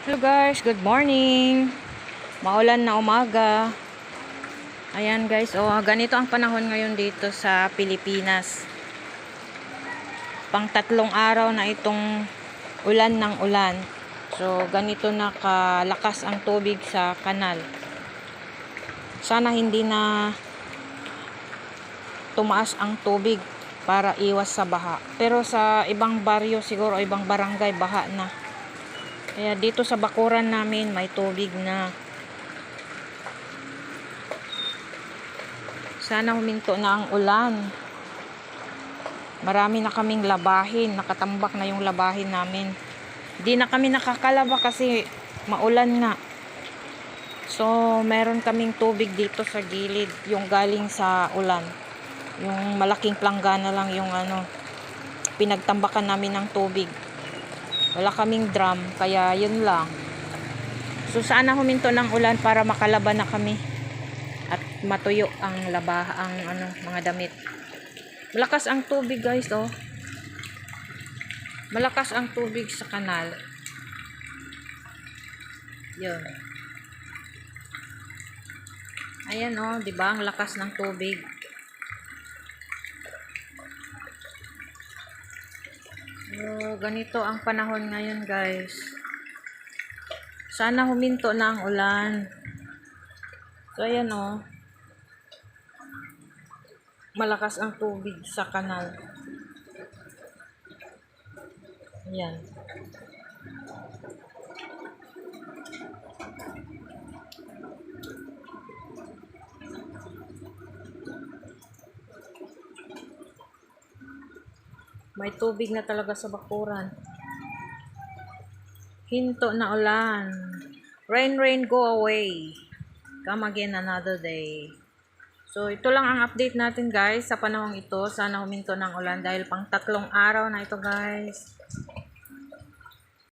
Hello guys, good morning. Maulan na umaga. Ayan guys, oh, ganito ang panahon ngayon dito sa Pilipinas. Pang tatlong araw na itong ulan ng ulan. So, ganito na kalakas ang tubig sa kanal. Sana hindi na tumaas ang tubig para iwas sa baha. Pero sa ibang baryo siguro, ibang barangay, baha na. Kaya dito sa bakuran namin may tubig na. Sana huminto na ang ulan. Marami na kaming labahin. Nakatambak na yung labahin namin. Di na kami nakakalaba kasi maulan nga. So, meron kaming tubig dito sa gilid. Yung galing sa ulan. Yung malaking planggana lang yung ano. Pinagtambakan namin ng tubig. Wala kaming drum, kaya yun lang. So sana huminto ng ulan para makalaban na kami at matuyo ang laba ang ano mga damit. Malakas ang tubig guys oh. Malakas ang tubig sa kanal. Yun. Ayan oh, 'di ba? Ang lakas ng tubig. So, ganito ang panahon ngayon, guys. Sana huminto na ang ulan. So, ayan o. Malakas ang tubig sa kanal. Ayan. May tubig na talaga sa bakuran. Hinto na ulan. Rain, rain, go away. Come again another day. So, ito lang ang update natin guys sa panahong ito. Sana huminto ng ulan dahil pang tatlong araw na ito guys.